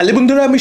Hello বন্ধুরা, আমি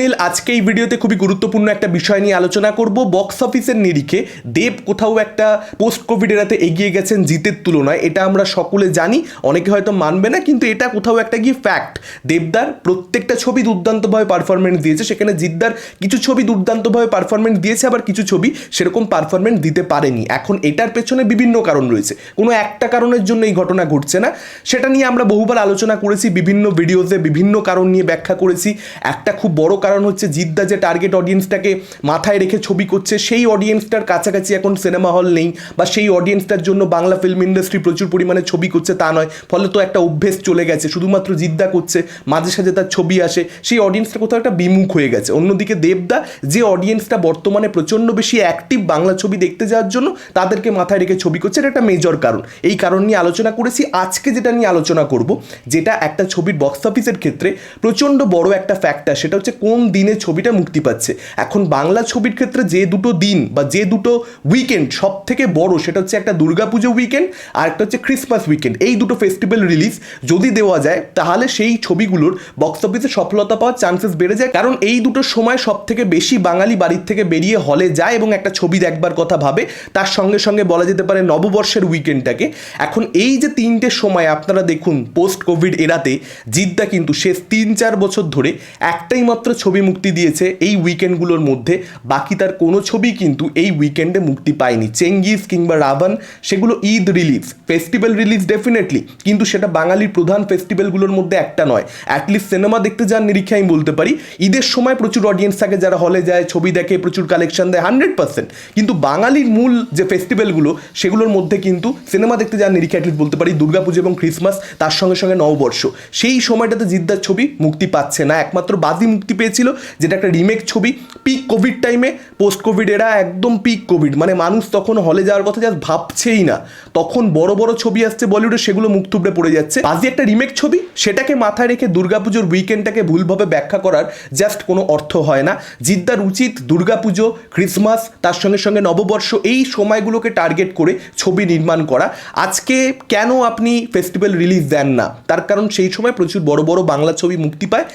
নীল আজকে এই ভিডিওতে খুবই গুরুত্বপূর্ণ একটা বিষয় নিয়ে আলোচনা করব। বক্স অফিসের নিরিখে দেব কোথাও একটা পোস্ট কোভিড এরাতে এগিয়ে গেছেন জিতের তুলনায়। এটা আমরা সকলে জানি, অনেকে হয়তো মানবে না, কিন্তু এটা কোথাও একটা গিয়ে ফ্যাক্ট দেবদার প্রত্যেকটা ছবি দুর্দান্তভাবে পারফরমেন্স দিয়েছে। সেখানে জিদ্দার কিছু ছবি দুর্দান্তভাবে পারফরমেন্স দিয়েছে, আবার কিছু ছবি সেরকম পারফরমেন্স দিতে পারেনি। এখন এটার পেছনে বিভিন্ন কারণ রয়েছে। কোনো একটা কারণের জন্য এই ঘটনা ঘটছে না। সেটা নিয়ে আমরা বহুবার আলোচনা করেছি, বিভিন্ন ভিডিওতে বিভিন্ন কারণ নিয়ে ব্যাখ্যা করেছি। একটা খুব বড় কারণ হচ্ছে জিদ্দা যে টার্গেট অডিয়েন্সটাকে মাথায় রেখে ছবি করছে, সেই অডিয়েন্সটার কাছাকাছি এখন সিনেমা হল নেই বা সেই অডিয়েন্সটার জন্য বাংলা ফিল্ম ইন্ডাস্ট্রি প্রচুর পরিমাণে ছবি করছে তা নয়। ফলে তো একটা অভ্যেস চলে গেছে, শুধুমাত্র জিদ্দা করছে, মাঝে সাঝে তার ছবি আসে, সেই অডিয়েন্সটা কোথাও একটা বিমুখ হয়ে গেছে। অন্যদিকে দেবদা যে অডিয়েন্সটা বর্তমানে প্রচণ্ড বেশি অ্যাক্টিভ বাংলা ছবি দেখতে যাওয়ার জন্য তাদেরকে মাথায় রেখে ছবি করছে, এটা একটা মেজর কারণ। এই কারণ নিয়ে আলোচনা করেছি, আজকে যেটা নিয়ে আলোচনা করব, যেটা একটা ছবির বক্স অফিসের ক্ষেত্রে প্রচণ্ড বড় একটা ফ্যাক্টর সেটা হচ্ছে কোন দিনে ছবিটা মুক্তি পাচ্ছে। এখন বাংলা ছবির ক্ষেত্রে যে দুটো দিন বা যে দুটো উইকেন্ড সব থেকে বড়, সেটা হচ্ছে একটা দুর্গাপুজো উইকেন্ড আর একটা হচ্ছে ক্রিসমাস উইকেন্ড এই দুটো ফেস্টিভ্যাল রিলিজ যদি দেওয়া যায়, তাহলে সেই ছবিগুলোর বক্স অফিসে সফলতা পাওয়ার চান্সেস বেড়ে যায়। কারণ এই দুটো সময় সব থেকে বেশি বাঙালি বাড়ির থেকে বেরিয়ে হলে যায় এবং একটা ছবি দেখবার কথা ভাবে। তার সঙ্গে সঙ্গে বলা যেতে পারে নববর্ষের উইকেন্ডটাকে এখন এই যে তিনটে সময়, আপনারা দেখুন পোস্ট কোভিড এরাতে জিদ্দা কিন্তু শেষ তিন চার বছর ধরে একটাই মাত্র ছবি মুক্তি দিয়েছে এই উইকেন্ডগুলোর মধ্যে। বাকি তার কোনো ছবি কিন্তু এই উইকেন্ডে মুক্তি পায়নি। চেঙ্গিস কিংবা রাভান সেগুলো Eid release festival release definitely কিন্তু সেটা বাঙালির প্রধান ফেস্টিভ্যালগুলোর মধ্যে একটা নয়। অ্যাটলিস্ট সিনেমা দেখতে যান নিরীক্ষা আমি বলতে পারি। ঈদের সময় প্রচুর অডিয়েন্স থাকে, যারা হলে যায়, ছবি দেখে, প্রচুর কালেকশন দেয় হান্ড্রেড পার্সেন্ট কিন্তু বাঙালির মূল যে ফেস্টিভ্যালগুলো সেগুলোর মধ্যে কিন্তু সিনেমা দেখতে যান নিরীক্ষা অ্যাটলিস্ট বলতে পারি, দুর্গাপুজো এবং ক্রিসমাস তার সঙ্গে সঙ্গে নববর্ষ। সেই সময়টাতে জিদ্দার ছবি মুক্তি পাচ্ছে না একমাত্র বাজি মুক্তি পেয়েছিল, যেটা একটা রিমেক ছবি। পিক কোভিড টাইমে পোস্ট কোভিড এরা একদম পিক কোভিড মানে মানুষ তখন হলে যাওয়ার কথা জাস্ট ভাবছেই না। তখন বড় বড় ছবি আসছে বলিউডে সেগুলো মুখ থুবড়ে পড়ে যাচ্ছে। বাজি একটা রিমেক ছবি, সেটাকে মাথায় রেখে দুর্গাপুজোর উইকেন্ডটাকে ভুলভাবে ব্যাখ্যা করার জাস্ট কোনো অর্থ হয় না। জিদ্দার উচিত দুর্গাপুজো ক্রিসমাস তার সঙ্গে সঙ্গে নববর্ষ, এই সময়গুলোকে টার্গেট করে ছবি নির্মাণ করা। আজকে কেন আপনি ফেস্টিভ্যাল রিলিজ দেন না? তার কারণ সেই সময় প্রচুর বড় বড় বাংলা ছবি মুক্তি পায়।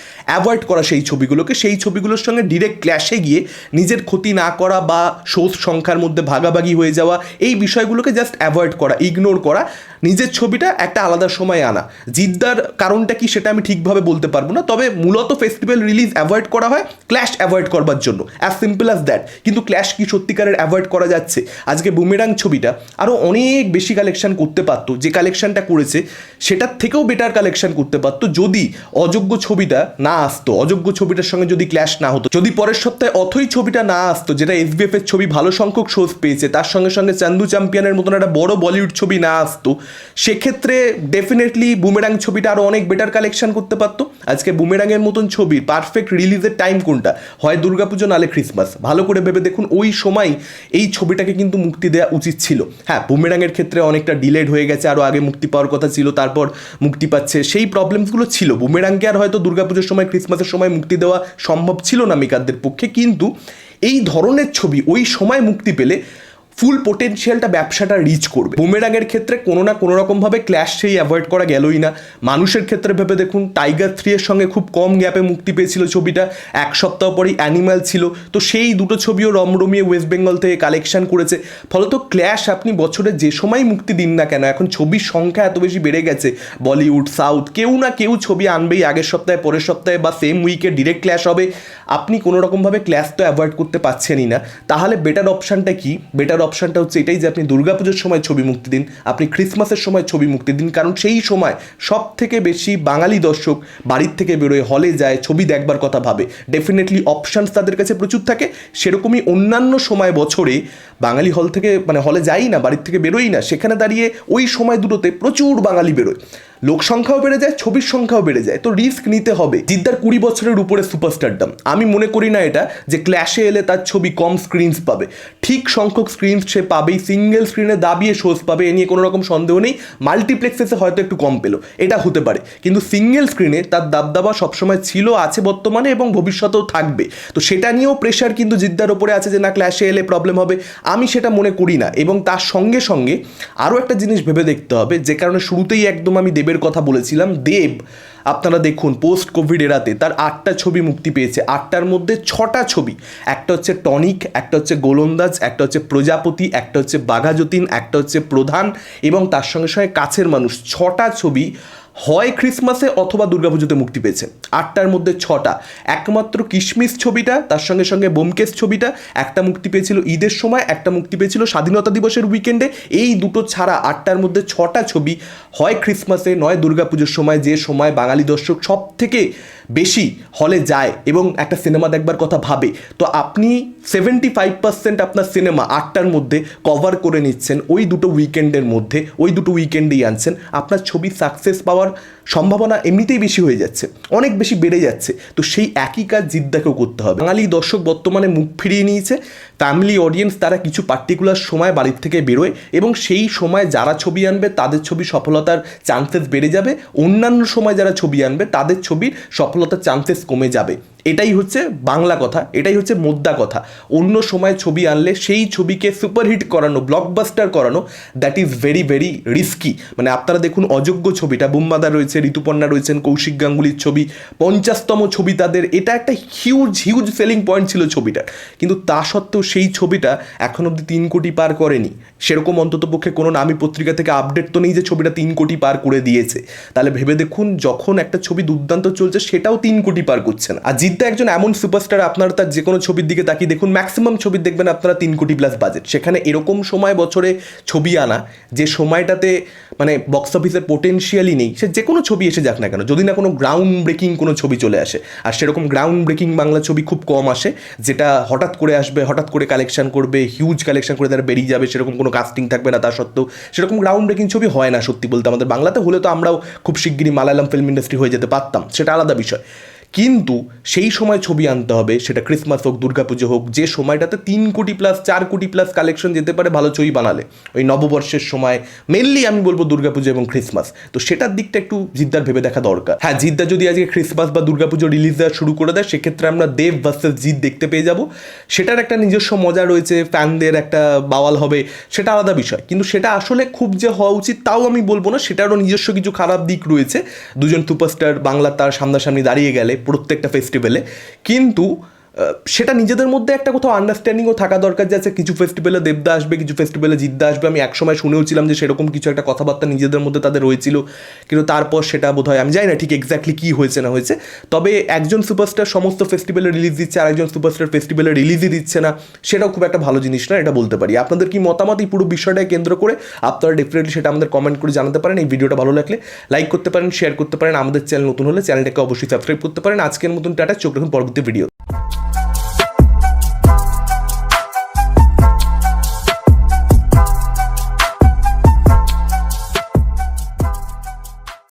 অ্যাভয়েড করা সেই ছবিগুলোকে, সেই ছবিগুলোর সঙ্গে ডিরেক্ট ক্ল্যাশে গিয়ে নিজের ক্ষতি না করা বা শোধ সংখ্যার মধ্যে ভাগাভাগি হয়ে যাওয়া, এই বিষয়গুলোকে জাস্ট অ্যাভয়েড করা ইগনোর করা। নিজের ছবিটা একটা আলাদা সময় আনা। জিদ্দার কারণটা কি সেটা আমি ঠিকভাবে বলতে পারব না, তবে মূলত ফেস্টিভ্যাল রিলিজ অ্যাভয়েড করা হয় ক্ল্যাশ অ্যাভয়েড করবার জন্য অ্যাজ সিম্পল অ্যাজ দ্যাট কিন্তু ক্ল্যাশ কি সত্যিকারের অ্যাভয়েড করা যাচ্ছে? আজকে বুমেরাং ছবিটা আরও অনেক বেশি কালেকশন করতে পারতো, যে কালেকশনটা করেছে, সেটার থেকেও বেটার কালেকশন করতে পারতো, যদি অযোগ্য ছবিটা না আসতো, অযোগ্য ছবিটার সঙ্গে যদি ক্ল্যাশ না হতো, যদি পরের সপ্তাহে অথই ছবিটা না আসতো, যেটা এসবিএফ এর ছবি ভালো সংখ্যক শোজ পেয়েছে, তার সঙ্গে সঙ্গে চান্দু চ্যাম্পিয়নের মতন একটা বড় বলিউড ছবি না আসতো সেক্ষেত্রে ডেফিনেটলি বুমেরাং ছবিটা আরও অনেক বেটার কালেকশন করতে পারতো। আজকে বুমেরাংয়ের মতন ছবির পারফেক্ট রিলিজের টাইম কোনটা? হয় দুর্গাপুজো নালে ক্রিসমাস ভালো করে ভেবে দেখুন, ওই সময় এই ছবিটাকে কিন্তু মুক্তি দেওয়া উচিত ছিল। হ্যাঁ বুমেরাংয়ের ক্ষেত্রে অনেকটা ডিলেড হয়ে গেছে আরও আগে মুক্তি পাওয়ার কথা ছিল, তারপর মুক্তি পাচ্ছে। সেই প্রবলেমসগুলো ছিল। বুমেরাংকে আর হয়তো দুর্গাপুজোর সময় ক্রিসমাসের সময় মুক্তি দেওয়া সম্ভব ছিল না মেকারদের পক্ষে, কিন্তু এই ধরনের ছবি ওই সময় মুক্তি পেলে ফুল পোটেনশিয়ালটা ব্যবসাটা রিচ করবে। বুমেরাঙের ক্ষেত্রে কোনো না কোনো রকমভাবে ক্ল্যাশ সেই অ্যাভয়েড করা গেলই না। মানুষের ক্ষেত্রে ভেবে দেখুন টাইগার থ্রি এর সঙ্গে খুব কম গ্যাপে মুক্তি পেয়েছিল ছবিটা। এক সপ্তাহ পরেই অ্যানিম্যাল ছিল। তো সেই দুটো ছবিও রমরমিয়ে ওয়েস্ট বেঙ্গল থেকে কালেকশন করেছে। ফলত ক্ল্যাশ আপনি বছরে যে সময় মুক্তি দিন না কেন, এখন ছবির সংখ্যা এত বেশি বেড়ে গেছে। বলিউড সাউথ কেউ না কেউ ছবি আনবেই আগের সপ্তাহে, পরের সপ্তাহে বা সেম উইকে ডিরেক্ট ক্ল্যাশ হবে। আপনি কোনো রকমভাবে ক্ল্যাশ তো অ্যাভয়েড করতে পারছেনই না। তাহলে বেটার অপশানটা কি? বেটার অপশানটা হচ্ছে এটাই যে আপনি দুর্গাপুজোর সময় ছবি মুক্তি দিন, আপনি ক্রিসমাসের সময় ছবি মুক্তি দিন, কারণ সেই সময় সব থেকে বেশি বাঙালি দর্শক বাড়ির থেকে বেরোয় হলে যায়, ছবি দেখবার কথা ভাবে। ডেফিনেটলি অপশানস তাদের কাছে প্রচুর থাকে, সেরকমই অন্যান্য সময় বছরে বাঙালি হল থেকে মানে হলে যাই না, বাড়ির থেকে বেরোই না, সেখানে দাঁড়িয়ে ওই সময় দুটোতে প্রচুর বাঙালি বেরোয়। লোক সংখ্যাও বেড়ে যায়, ছবির সংখ্যাও বেড়ে যায়। তো রিস্ক নিতে হবে। জিদ্দার কুড়ি বছরের উপরে সুপারস্টারডাম আমি মনে করি না এটা যে ক্ল্যাশে এলে তার ছবি কম স্ক্রিনস পাবে। ঠিক সংখ্যক স্ক্রিনস সে পাবেই সিঙ্গেল স্ক্রিনে দাবিয়ে শোজ পাবে, এ নিয়ে কোনো রকম সন্দেহ নেই। মাল্টিপ্লেক্সেসে হয়তো একটু কম পেল। এটা হতে পারে। কিন্তু সিঙ্গেল স্ক্রিনে তার দাবদাবা সবসময় ছিল, আছে বর্তমানে এবং ভবিষ্যতেও থাকবে। তো সেটা নিয়েও প্রেশার কিন্তু জিদ্দার ওপরে আছে যে না ক্ল্যাশে এলে প্রবলেম হবে। আমি সেটা মনে করি না। এবং তার সঙ্গে সঙ্গে আরও একটা জিনিস ভেবে দেখতে হবে, যে কারণে শুরুতেই একদম আমি দেব দেবের কথা বলেছিলাম। দেব, আপনারা দেখুন পোস্ট কোভিড এরাতে তার আটটা ছবি মুক্তি পেয়েছে। আটটার মধ্যে ছটা ছবি। একটা হচ্ছে টনিক, একটা হচ্ছে গোলন্দাজ, একটা হচ্ছে প্রজাপতি, একটা হচ্ছে বাঘাযতীন, একটা হচ্ছে প্রধান এবং তার সঙ্গে সঙ্গে কাছের মানুষ। ছটা ছবি হয় ক্রিসমাসে অথবা দুর্গাপুজোতে মুক্তি পেয়েছে। আটটার মধ্যে ছটা। একমাত্র কিশমিস ছবিটা, তার সঙ্গে সঙ্গে বোমকেশ ছবিটা, একটা মুক্তি পেয়েছিল ঈদের সময়, একটা মুক্তি পেয়েছিল স্বাধীনতা দিবসের উইকেন্ডে এই দুটো ছাড়া আটটার মধ্যে ছটা ছবি হয় ক্রিসমাসে নয় দুর্গাপুজোর সময়, যে সময় বাঙালি দর্শক সব থেকে বেশি হলে যায় এবং একটা সিনেমা দেখবার কথা ভাবে। তো আপনি সেভেন্টি ফাইভ পার্সেন্ট আপনার সিনেমা আটটার মধ্যে কভার করে নিচ্ছেন, ওই দুটো উইকেন্ডের মধ্যে, ওই দুটো উইকেন্ডেই আনছেন। আপনার ছবি সাকসেস পাওয়ার সম্ভাবনা এমনিতেই বেশি হয়ে যাচ্ছে, অনেক বেশি বেড়ে যাচ্ছে। তো সেই একই কাজ জিদ্দাকেও করতে হবে। বাঙালি দর্শক বর্তমানে মুখ ফিরিয়ে নিয়েছে ফ্যামিলি অডিয়েন্স তারা কিছু পার্টিকুলার সময় বাড়ির থেকে বেরোয় এবং সেই সময় যারা ছবি আনবে তাদের ছবি সফলতার চান্সেস বেড়ে যাবে। অন্যান্য সময় যারা ছবি আনবে তাদের ছবির সফলতার চান্সেস কমে যাবে। এটাই হচ্ছে বাংলা কথা, এটাই হচ্ছে মোদ্দা কথা। অন্য সময় ছবি আনলে সেই ছবিকে সুপারহিট করানো ব্লকবাস্টার করানো that is very very risky মানে আপনারা দেখুন অযোগ্য ছবিটা, বুম্বাদা রয়েছে, ঋতুপর্ণা রয়েছেন, কৌশিক গাঙ্গুলির ছবি, পঞ্চাশতম ছবি তাদের, এটা একটা হিউজ হিউজ সেলিং পয়েন্ট ছিল ছবিটার। কিন্তু তা সত্ত্বেও সেই ছবিটা এখন অবধি তিন কোটি পার করেনি। সেরকম অন্ততপক্ষে কোনো নামী পত্রিকা থেকে আপডেট তো নেই যে ছবিটা তিন কোটি পার করে দিয়েছে। তাহলে ভেবে দেখুন, যখন একটা ছবি দুর্দান্ত চলছে, সেটাও তিন কোটি পার করছে না। আর জিদ্দা একজন এমন সুপারস্টার আপনারা তার যে কোনো ছবির দিকে তাকিয়ে দেখুন ম্যাক্সিমাম ছবি দেখবেন আপনারা তিন কোটি প্লাস বাজেট সেখানে এরকম সময় বছরে ছবি আনা, যে সময়টাতে মানে বক্স অফিসের পোটেনশিয়ালই নেই, সে যে কোনো ছবি এসে যাক না কেন, যদি না কোনো গ্রাউন্ড ব্রেকিং কোনো ছবি চলে আসে। আর সেরকম গ্রাউন্ড ব্রেকিং বাংলা ছবি খুব কম আসে, যেটা হঠাৎ করে আসবে, হঠাৎ করে কালেকশন করবে হিউজ কালেকশন করে তারা বেরিয়ে যাবে, সেরকম কোনো কাস্টিং থাকবে না, তা সত্ত্বেও সেরকম গ্রাউন্ড ব্রেকিং ছবি হয় না সত্যি বলতে। আমাদের বাংলাতে হলে তো আমরাও খুব শিগগিরই মালায়ালাম ফিল্ম ইন্ডাস্ট্রি হয়ে যেতে পারতাম, সেটা আলাদা বিষয়। কিন্তু সেই সময় ছবি আনতে হবে, সেটা ক্রিসমাস হোক, দুর্গাপুজো হোক, যে সময়টাতে তিন কোটি প্লাস চার কোটি প্লাস কালেকশন যেতে পারে ভালো ছবি বানালে। ওই নববর্ষের সময় মেনলি আমি বলব দুর্গাপুজো এবং ক্রিসমাস তো সেটার দিকটা একটু জিদ্দার ভেবে দেখা দরকার। হ্যাঁ জিদ্দা যদি আজকে ক্রিসমাস বা দুর্গাপুজো রিলিজ দেওয়া শুরু করে দেয়, সেক্ষেত্রে আমরা দেব ভার্সেস জিদ দেখতে পেয়ে যাব। সেটার একটা নিজস্ব মজা রয়েছে, ফ্যানদের একটা বাওয়াল হবে, সেটা আলাদা বিষয়। কিন্তু সেটা আসলে খুব যে হওয়া উচিত তাও আমি বলব না, সেটারও নিজস্ব কিছু খারাপ দিক রয়েছে। দুজন সুপারস্টার বাংলা তার সামনাসামনি দাঁড়িয়ে গেলে প্রত্যেকটা ফেস্টিভ্যালে কিন্তু সেটা নিজেদের মধ্যে একটা কোথাও আন্ডারস্ট্যান্ডিংও থাকা দরকার যে আচ্ছা কিছু ফেস্টিভ্যালে দেবদা আসবে, কিছু ফেস্টিভ্যালে জিদ্দা আসবে। আমি একসময় শুনেও ছিলাম যে সেরকম কিছু একটা কথাবার্তা নিজেদের মধ্যে তাদের হয়েছিল কিন্তু তারপর সেটা বোধ হয় আমি জানি না ঠিক এক্স্যাক্টলি কী হয়েছে না হয়েছে। তবে একজন সুপারস্টার সমস্ত ফেস্টিভ্যালে রিলিজ দিচ্ছে আর একজন সুপারস্টার ফেস্টিভ্যালে রিলিজই দিচ্ছে না, সেটাও খুব একটা ভালো জিনিস না, এটা বলতে পারি। আপনাদের কি মতামত এই পুরো বিষয়টাকে কেন্দ্র করে? আপনারা ডেফিনেটলি সেটা আমাদের কমেন্ট করে জানাতে পারেন, এই ভিডিওটা ভালো লাগলে লাইক করতে পারেন শেয়ার করতে পারেন। আমাদের চ্যানেল নতুন হলে চ্যানেলটাকে অবশ্যই সাবস্ক্রাইব করতে পারেন। আজকের মতন টাটা, চোখ রাখুন, পরবর্তী ভিডিও